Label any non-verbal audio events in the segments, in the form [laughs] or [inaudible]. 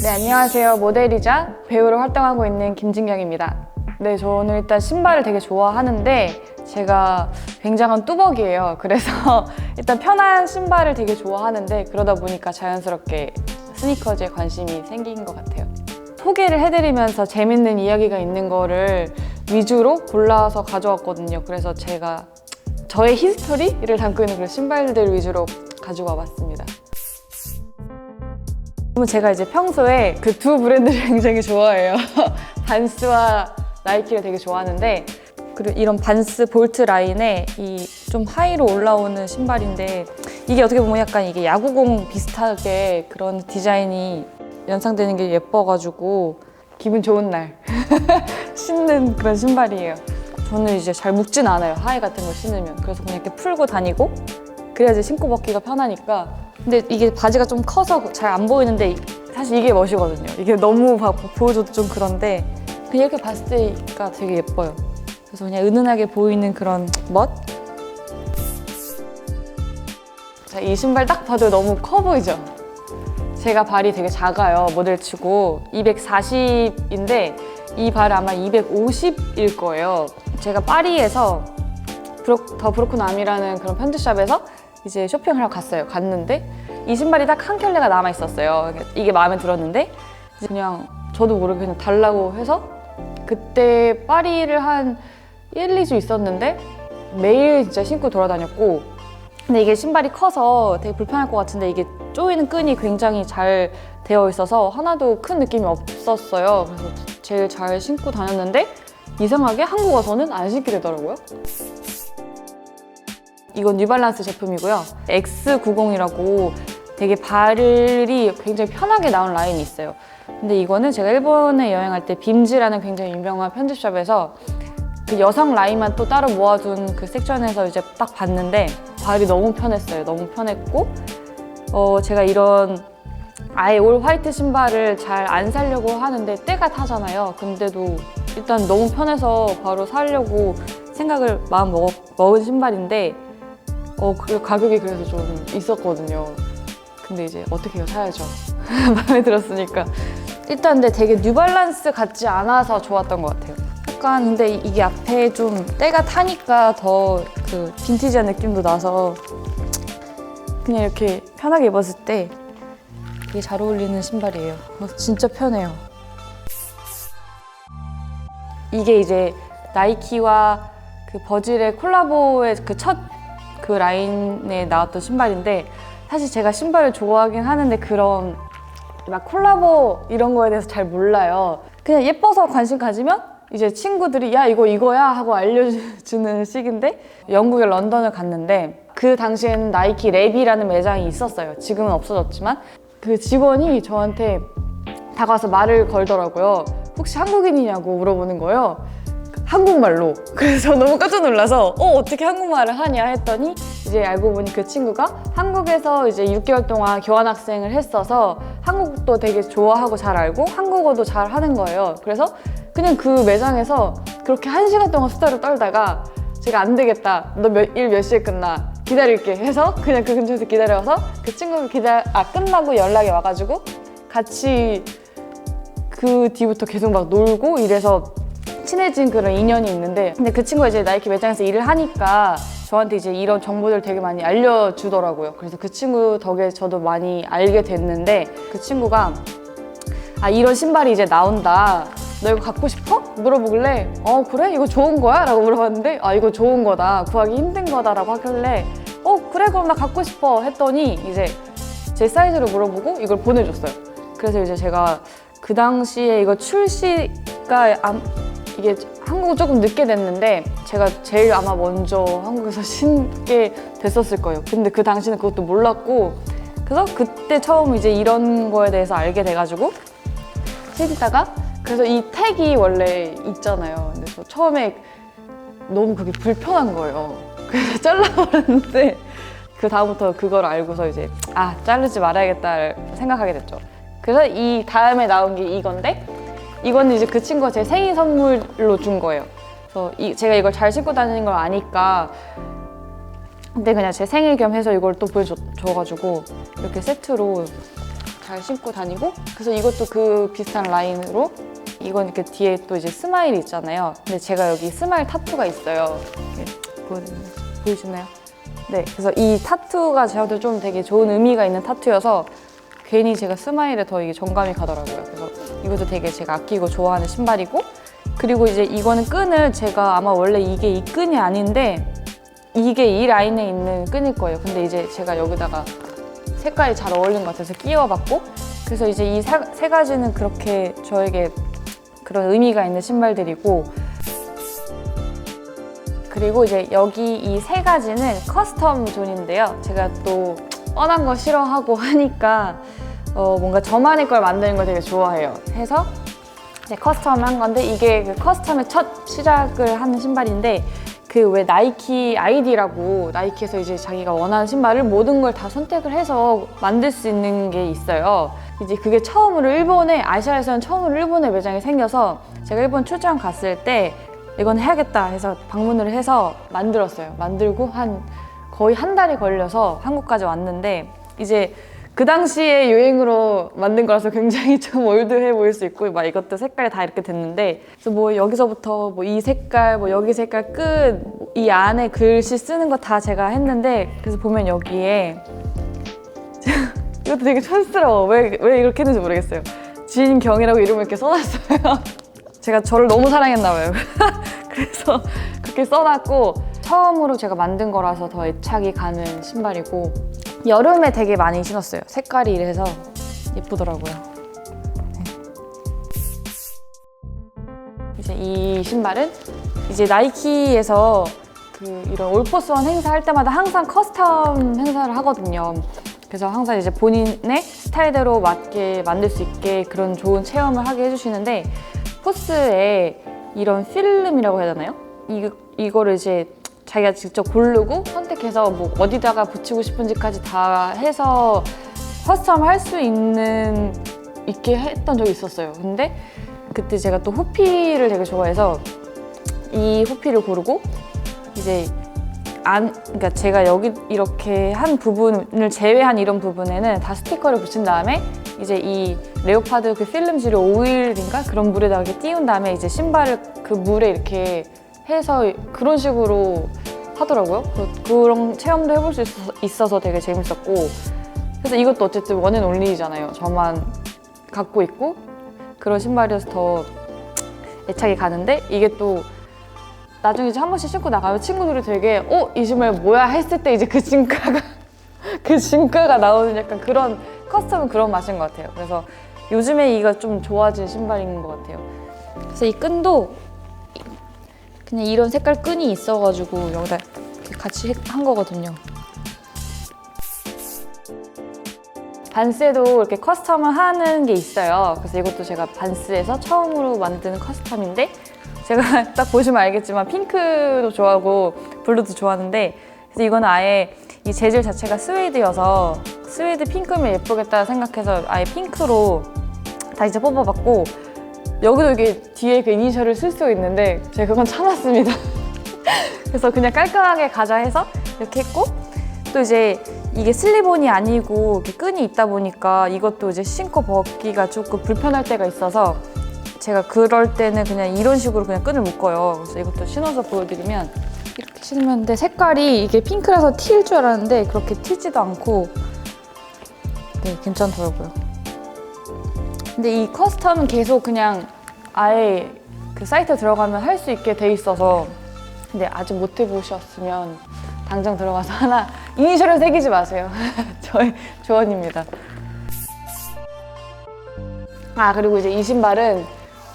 네, 안녕하세요. 모델이자 배우로 활동하고 있는 김진경입니다. 네, 저는 일단 신발을 되게 좋아하는데 제가 굉장한 뚜벅이에요. 그래서 [laughs] 일단 편한 신발을 되게 좋아하는데 그러다 보니까 자연스럽게 스니커즈에 관심이 생긴 것 같아요. 소개를 해드리면서 재밌는 이야기가 있는 거를 위주로 골라서 가져왔거든요. 그래서 제가 저의 히스토리를 담고 있는 그런 신발들 위주로 가지고 와봤습니다. 제가 이제 평소에 그 두 브랜드를 [laughs] 굉장히 좋아해요. [laughs] 반스와 나이키를 되게 좋아하는데 그리고 이런 반스 볼트 라인에 이좀 하이로 올라오는 신발인데 이게 어떻게 보면 약간 이게 야구공 비슷하게 그런 디자인이 연상되는 게 예뻐가지고 기분 좋은 날 [laughs] 신는 그런 신발이에요. 저는 이제 잘 묶진 않아요. 하이 같은 거 신으면. 그래서 그냥 이렇게 풀고 다니고 그래야지 신고 벗기가 편하니까. 근데 이게 바지가 좀 커서 잘 안 보이는데 사실 이게 멋이거든요. 이게 너무 봐- 보여줘도 좀 그런데 그냥 이렇게 봤을 때가 되게 예뻐요. 그래서 그냥 은은하게 보이는 그런 멋? 자, 이 신발 딱 봐도 너무 커 보이죠? 제가 발이 되게 작아요. 모델 치고 240인데 이발 아마 250일 거예요. 제가 파리에서 브로, 더 브로큰 암이라는 그런 편집샵에서 이제 쇼핑을 하러 갔어요. 갔는데 이 신발이 딱 한 켤레가 남아 있었어요. 이게 마음에 들었는데 그냥 저도 모르게 그냥 달라고 해서 그때 파리를 한 1, 2주 있었는데 매일 진짜 신고 돌아다녔고 근데 이게 신발이 커서 되게 불편할 것 같은데 이게 조이는 끈이 굉장히 잘 되어 있어서 하나도 큰 느낌이 없었어요. 그래서 제일 잘 신고 다녔는데 이상하게 한국 와서는 안 신게 되더라고요. 이건 뉴발란스 제품이고요. X90이라고 되게 발이 굉장히 편하게 나온 라인이 있어요. 근데 이거는 제가 일본에 여행할 때 빔즈라는 굉장히 유명한 편집샵에서 그 여성 라인만 또 따로 모아둔 그 섹션에서 이제 딱 봤는데 발이 너무 편했어요. 너무 편했고 어 제가 이런 아예 올 화이트 신발을 잘안 사려고 하는데 때가 타잖아요. 근데도 일단 너무 편해서 바로 사려고 생각을 마음 먹, 먹은 신발인데 어, 그 가격이 그래서 좀 있었거든요. 근데 이제 어떻게 해요? 사야죠. [laughs] 마음에 들었으니까. 일단 근데 되게 뉴발란스 같지 않아서 좋았던 것 같아요. 약간 근데 이게 앞에 좀 때가 타니까 더 그 빈티지한 느낌도 나서 그냥 이렇게 편하게 입었을 때 되게 잘 어울리는 신발이에요. 어, 진짜 편해요. 이게 이제 나이키와 그 버질의 콜라보의 그 첫 그 라인에 나왔던 신발인데 사실 제가 신발을 좋아하긴 하는데 그런 막 콜라보 이런 거에 대해서 잘 몰라요. 그냥 예뻐서 관심 가지면 이제 친구들이 야 이거 이거야 하고 알려주는 [laughs] 식인데 영국의 런던을 갔는데 그 당시에는 나이키 랩이라는 매장이 있었어요. 지금은 없어졌지만 그 직원이 저한테 다가와서 말을 걸더라고요. 혹시 한국인이냐고 물어보는 거예요. 한국말로. 그래서 너무 깜짝 놀라서 어 어떻게 한국말을 하냐 했더니 이제 알고 보니 그 친구가 한국에서 이제 6개월 동안 교환학생을 했어서 한국도 되게 좋아하고 잘 알고 한국어도 잘 하는 거예요. 그래서 그냥 그 매장에서 그렇게 한 시간 동안 수다를 떨다가 제가 안 되겠다. 너 일 몇 시에 끝나? 기다릴게 해서 그냥 그 근처에서 기다려서 그 친구가 기다 아 끝나고 연락이 와가지고 같이 그 뒤부터 계속 막 놀고 이래서 친해진 그런 인연이 있는데 근데 그 친구가 이제 나이키 매장에서 일을 하니까 저한테 이제 이런 정보들 되게 많이 알려주더라고요. 그래서 그 친구 덕에 저도 많이 알게 됐는데 그 친구가 아 이런 신발이 이제 나온다. 너 이거 갖고 싶어? 물어보길래 어 그래 이거 좋은 거야? 라고 물어봤는데 아 이거 좋은 거다 구하기 힘든 거다 라고 하길래 어 그래 그럼 나 갖고 싶어 했더니 이제 제 사이즈를 물어보고 이걸 보내줬어요. 그래서 이제 제가 그 당시에 이거 출시가 암- 이게 한국 조금 늦게 됐는데 제가 제일 아마 먼저 한국에서 [laughs] 신게 됐었을 거예요. 근데 그 당시는 그것도 몰랐고 그래서 그때 처음 이제 이런 거에 대해서 알게 돼가지고 신다가 그래서 이 택이 원래 있잖아요. 저 처음에 너무 그게 불편한 거예요. [laughs] 그래서 잘라버렸는데 그 다음부터 그걸 알고서 이제 아 자르지 말아야겠다 생각하게 됐죠. 그래서 이 다음에 나온 게 이건데 이거는 이제 그 친구가 제 생일 선물로 준 거예요. 그래서 이- 제가 이걸 잘 신고 다니는 걸 아니까 근데 그냥 제 생일 겸 해서 이걸 또 보여줘가지고 이렇게 세트로 잘 신고 다니고 그래서 이것도 그 비슷한 라인으로 이건 이렇게 뒤에 또 이제 스마일이 있잖아요. 근데 제가 여기 스마일 타투가 있어요. 보이시나요? 네, 그래서 이 타투가 저한테 좀 되게 좋은 의미가 있는 타투여서 괜히 제가 스마일에 더 이게 정감이 가더라고요. 그래서 이것도 되게 제가 아끼고 좋아하는 신발이고 그리고 이제 이거는 끈을 제가 아마 원래 이게 이 끈이 아닌데 이게 이 라인에 있는 끈일 거예요. 근데 이제 제가 여기다가 색깔이 잘 어울리는 것 같아서 끼워봤고 그래서 이제 이 세 가지는 그렇게 저에게 그런 의미가 있는 신발들이고 그리고 이제 여기 이 세 가지는 커스텀 존인데요. 제가 또 뻔한 거 싫어하고 하니까 어 뭔가 저만의 걸 만드는 걸 되게 좋아해요. 해서 이제 커스텀 한 건데 이게 그 커스텀의 첫 시작을 하는 신발인데 그 왜 나이키 아이디라고 나이키에서 이제 자기가 원하는 신발을 모든 걸 다 선택을 해서 만들 수 있는 게 있어요. 이제 그게 처음으로 일본에 아시아에서는 처음으로 일본에 매장이 생겨서 제가 일본 출장 갔을 때 이건 해야겠다 해서 방문을 해서 만들었어요. 만들고 한 거의 한 달이 걸려서 한국까지 왔는데 이제 그 당시에 유행으로 만든 거라서 굉장히 [laughs] 좀 올드해 보일 수 있고 막 이것도 색깔이 다 이렇게 됐는데 그래서 뭐 여기서부터 뭐 이 색깔 뭐 여기 색깔 끝 이 안에 글씨 쓰는 거 다 제가 했는데 그래서 보면 여기에 [laughs] 이것도 되게 촌스러워. 왜, 왜 이렇게 했는지 모르겠어요. 진경이라고 이름을 이렇게 써놨어요. [laughs] 제가 저를 너무 사랑했나 봐요. 그래서 그렇게 써놨고 처음으로 제가 만든 거라서 더 애착이 가는 신발이고 여름에 되게 많이 신었어요. 색깔이 이래서 예쁘더라고요. 네. 이제 이 신발은 이제 나이키에서 그 이런 올포스원 행사할 때마다 항상 커스텀 행사를 하거든요. 그래서 항상 이제 본인의 스타일대로 맞게 만들 수 있게 그런 좋은 체험을 하게 해주시는데 포스에 이런 필름이라고 해야 되나요? 이, 이거를 이제 자기가 직접 고르고 선택해서 뭐 어디다가 붙이고 싶은지까지 다 해서 커스텀 할 수 있는 있게 했던 적이 있었어요. 근데 그때 제가 또 호피를 되게 좋아해서 이 호피를 고르고 이제 안 그러니까 제가 여기 이렇게 한 부분을 제외한 이런 부분에는 다 스티커를 붙인 다음에 이제 이 레오파드 그 필름지를 오일인가 그런 물에다가 띄운 다음에 이제 신발을 그 물에 이렇게 해서 그런 식으로 하더라고요. 그- 그런 체험도 해볼 수 있어서, 되게 재밌었고 그래서 이것도 어쨌든 원앤 온리잖아요. 저만 갖고 있고 그런 신발이어서 더 애착이 가는데 이게 또 나중에 한 번씩 신고 나가면 친구들이 되게 어? 이 신발 뭐야? 했을 때 이제 그 진가가 [laughs] 그 진가가 나오는 약간 그런 커스텀은 그런 맛인 것 같아요. 그래서 요즘에 이가 좀 좋아진 신발인 것 같아요. 그래서 이 끈도 그냥 이런 색깔 끈이 있어가지고 여기다 같이 한 거거든요. 반스에도 이렇게 커스텀을 하는 게 있어요. 그래서 이것도 제가 반스에서 처음으로 만든 커스텀인데 제가 [laughs] 딱 보시면 알겠지만 핑크도 좋아하고 블루도 좋아하는데 그래서 이거는 아예 이 재질 자체가 스웨이드여서 스웨이드 핑크면 예쁘겠다 생각해서 아예 핑크로 다 이제 뽑아봤고 여기도 이게 뒤에 그 이니셜을 쓸 수 있는데 제가 그건 참았습니다. [laughs] 그래서 그냥 깔끔하게 가자 해서 이렇게 했고 또 이제 이게 슬리본이 아니고 이렇게 끈이 있다 보니까 이것도 이제 신고 벗기가 조금 불편할 때가 있어서 제가 그럴 때는 그냥 이런 식으로 그냥 끈을 묶어요. 그래서 이것도 신어서 보여드리면 이렇게 신으면 근데 색깔이 이게 핑크라서 튈 줄 알았는데 그렇게 튀지도 않고 네 괜찮더라고요. 근데 이 커스텀은 계속 그냥 아예 그 사이트 들어가면 할 수 있게 돼 있어서 근데 아직 못 해보셨으면 당장 들어가서 [laughs] 하나 이니셜을 새기지 마세요. [laughs] 저의 조언입니다. 아 그리고 이제 이 신발은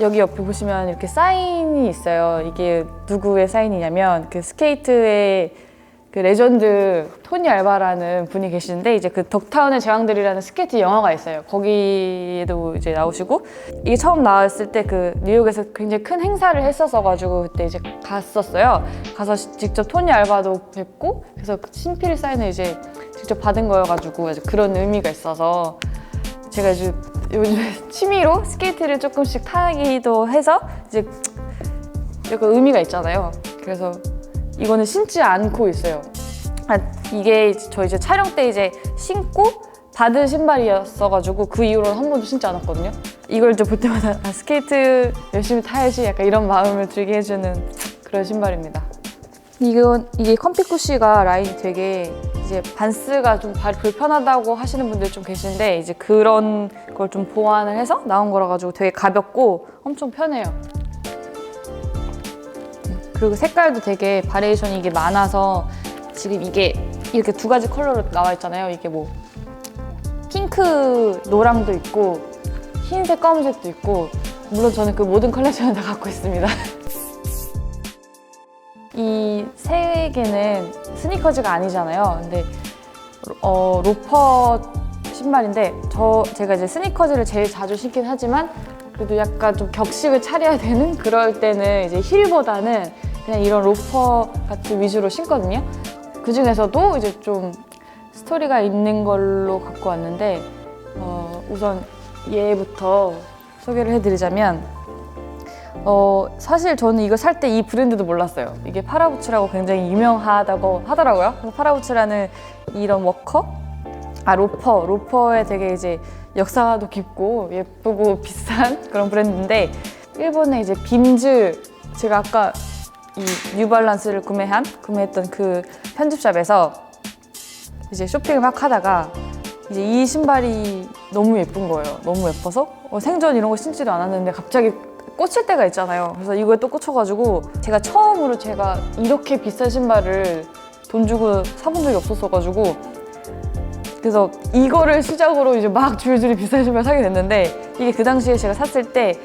여기 옆에 보시면 이렇게 사인이 있어요. 이게 누구의 사인이냐면 그 스케이트의 그 레전드 토니 알바라는 분이 계시는데 이제 그 덕타운의 제왕들이라는 스케이트 영화가 있어요. 거기에도 이제 나오시고 이게 처음 나왔을 때 그 뉴욕에서 굉장히 큰 행사를 했었어 가지고 그때 이제 갔었어요. 가서 시- 직접 토니 알바도 뵙고 그래서 그 친필 사인을 이제 직접 받은 거여가지고 그런 의미가 있어서 제가 이제 요즘 [laughs] 취미로 스케이트를 조금씩 타기도 해서 이제 약간 의미가 있잖아요. 그래서 이거는 신지 않고 있어요. 아, 이게 저 이제 촬영 때 이제 신고 받은 신발이었어가지고 그 이후로는 한 번도 신지 않았거든요. 이걸 이제 볼 때마다 아, 스케이트 열심히 타야지 약간 이런 마음을 들게 해주는 그런 신발입니다. 이건 이게 컴피쿠시가 라인이 되게 이제 반스가 좀 발이 불편하다고 하시는 분들 좀 계신데 이제 그런 걸 좀 보완을 해서 나온 거라 가지고 되게 가볍고 엄청 편해요. 그리고 색깔도 되게 바리에이션이 이게 많아서 지금 이게 이렇게 두 가지 컬러로 나와 있잖아요. 이게 뭐 핑크 노랑도 있고 흰색 검은색도 있고 물론 저는 그 모든 컬렉션을 다 갖고 있습니다. [laughs] 이 세 개는 스니커즈가 아니잖아요. 근데 어, 로퍼 신발인데 저 제가 이제 스니커즈를 제일 자주 신긴 하지만 그래도 약간 좀 격식을 차려야 되는 그럴 때는 이제 힐보다는 그냥 이런 로퍼 같은 위주로 신거든요. 그 중에서도 이제 좀 스토리가 있는 걸로 갖고 왔는데 어, 우선 얘부터 소개를 해드리자면 어, 사실 저는 이거 살 때 이 브랜드도 몰랐어요. 이게 파라부츠라고 굉장히 유명하다고 하더라고요. 그래서 파라부츠라는 이런 워커? 아, 로퍼. 로퍼에 되게 이제 역사도 깊고 예쁘고 비싼 [laughs] 그런 브랜드인데 일본의 이제 빔즈 제가 아까 이 뉴발란스를 구매한 구매했던 그 편집샵에서 이제 쇼핑을 막 하다가 이제 이 신발이 너무 예쁜 거예요. 너무 예뻐서 어, 생전 이런 거 신지도 않았는데 갑자기 꽂힐 때가 있잖아요. 그래서 이거에 또 꽂혀가지고 제가 처음으로 제가 이렇게 비싼 신발을 돈 주고 사본 적이 없었어가지고 그래서 이거를 시작으로 이제 막 줄줄이 비싼 신발 사게 됐는데 이게 그 당시에 제가 샀을 때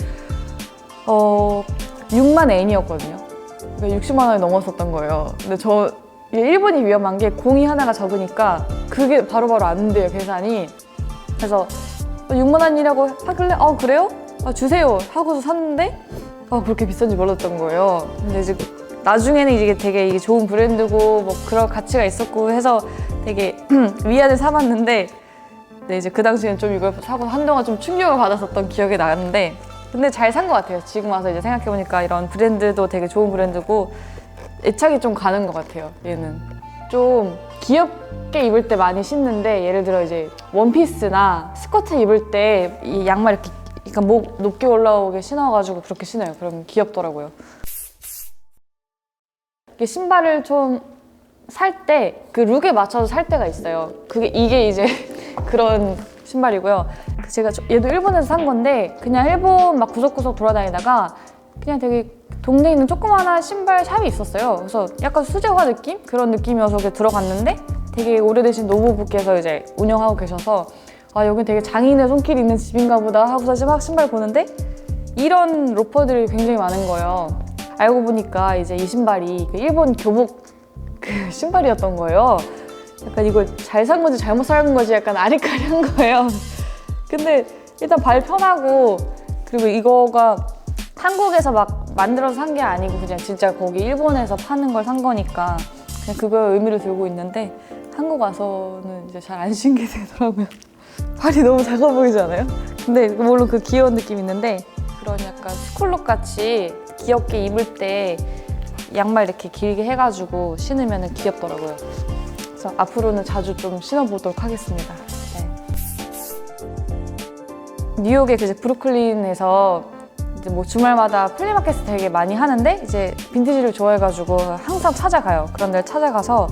어, 6만 엔이었거든요. 그러니까 60만 원이 넘었었던 거예요. 근데 저 이게 일본이 위험한 게 공이 하나가 적으니까 그게 바로바로 안 돼요 계산이. 그래서 6만 원이라고 하길래 어 그래요? 아, 주세요 하고서 샀는데 아 그렇게 비싼지 몰랐던 거예요. 근데 이제 나중에는 이게 되게 이게 좋은 브랜드고 뭐 그런 가치가 있었고 해서 되게 [clears throat] 위안을 삼았는데 네, 이제 그 당시엔 좀 이걸 사고 한동안 좀 충격을 받았었던 기억이 나는데 근데 잘 산 것 같아요. 지금 와서 이제 생각해보니까 이런 브랜드도 되게 좋은 브랜드고 애착이 좀 가는 것 같아요. 얘는 좀 귀엽게 입을 때 많이 신는데 예를 들어 이제 원피스나 스커트 입을 때 이 양말 이렇게 그러니까 목 높게 올라오게 신어가지고 그렇게 신어요. 그럼 귀엽더라고요. 이게 신발을 좀 살 때 그 룩에 맞춰서 살 때가 있어요. 그게 이게 이제 [laughs] 그런 신발이고요. 그 제가 저- 얘도 일본에서 산 건데 그냥 일본 막 구석구석 돌아다니다가 그냥 되게 동네에 있는 조그마한 신발 샵이 있었어요. 그래서 약간 수제화 느낌 그런 느낌이어서 들어갔는데 되게 오래되신 노부부께서 이제 운영하고 계셔서 아 여기 되게 장인의 손길이 있는 집인가 보다 하고서 막 신발 보는데 이런 로퍼들이 굉장히 많은 거예요. 알고 보니까 이제 이 신발이 그 일본 교복 그 [laughs] 신발이었던 거예요. 약간 이걸 잘 산 건지 잘못 산 건지 약간 아리까리한 거예요. 근데 일단 발 편하고 그리고 이거가 한국에서 막 만들어서 산 게 아니고 그냥 진짜 거기 일본에서 파는 걸 산 거니까 그냥 그거의 의미를 들고 있는데 한국 와서는 이제 잘 안 신게 되더라고요. [laughs] 발이 너무 작아 보이지 않아요? 근데 물론 그 귀여운 느낌 있는데 그런 약간 스쿨룩 같이 귀엽게 입을 때 양말 이렇게 길게 해가지고 신으면 귀엽더라고요. 그래서 앞으로는 자주 좀 신어보도록 하겠습니다. 네. 뉴욕의 그 브루클린에서 이제 뭐 주말마다 플리마켓을 되게 많이 하는데 이제 빈티지를 좋아해가지고 항상 찾아가요. 그런 데를 찾아가서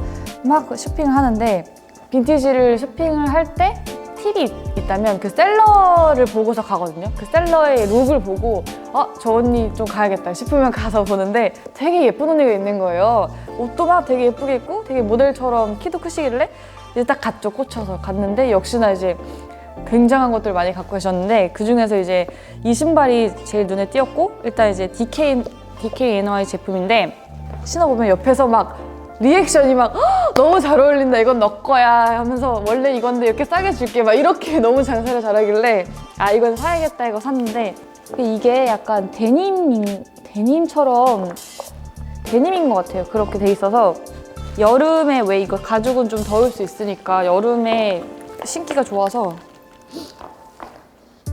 막 쇼핑을 하는데 빈티지를 쇼핑을 할 때 팁이 있다면 그 셀러를 보고서 가거든요. 그 셀러의 룩을 보고 아, 저 언니 좀 가야겠다 싶으면 가서 보는데 되게 예쁜 언니가 있는 거예요. 옷도 막 되게 예쁘게 입고 되게 모델처럼 키도 크시길래 이제 딱 갔죠. 꽂혀서 갔는데 역시나 이제 굉장한 것들 많이 갖고 계셨는데 그 중에서 이제 이 신발이 제일 눈에 띄었고 일단 이제 DK DKNY 제품인데 신어보면 옆에서 막 리액션이 막 "헉, 너무 잘 어울린다. 이건 너 거야. 하면서 원래 이건데 이렇게 싸게 줄게. 막 이렇게 [laughs] 너무 장사를 잘하길래 아 이건 사야겠다. 이거 샀는데. 그 이게 약간 데님 데님처럼 데님인 것 같아요. 그렇게 돼 있어서 여름에 왜 이거 가죽은 좀 더울 수 있으니까 여름에 신기가 좋아서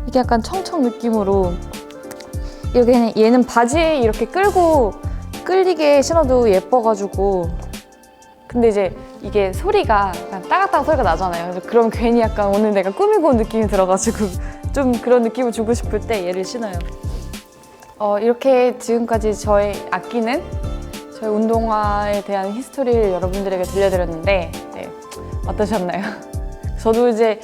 이게 약간 청청 느낌으로 이렇게 얘는 바지에 이렇게 끌고 끌리게 신어도 예뻐가지고 근데 이제 이게 소리가 약간 따각따각 소리가 나잖아요. 그래서 그럼 괜히 약간 오늘 내가 꾸미고 온 느낌이 들어가지고 [laughs] 좀 그런 느낌을 주고 싶을 때 얘를 신어요. 어, 이렇게 지금까지 저의 아끼는 저희 운동화에 대한 히스토리를 여러분들에게 들려드렸는데 네, 어떠셨나요? [laughs] 저도 이제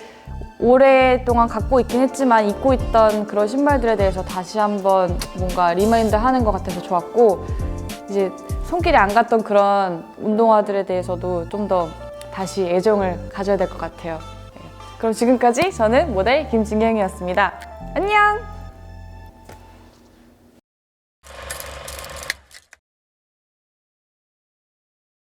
오랫동안 갖고 있긴 했지만 입고 있던 그런 신발들에 대해서 다시 한번 뭔가 리마인드 하는 것 같아서 좋았고 이제 손길이 안 갔던 그런 운동화들에 대해서도 좀 더 다시 애정을 가져야 될 것 같아요. 네. 그럼 지금까지 저는 모델 김진경이었습니다. 안녕!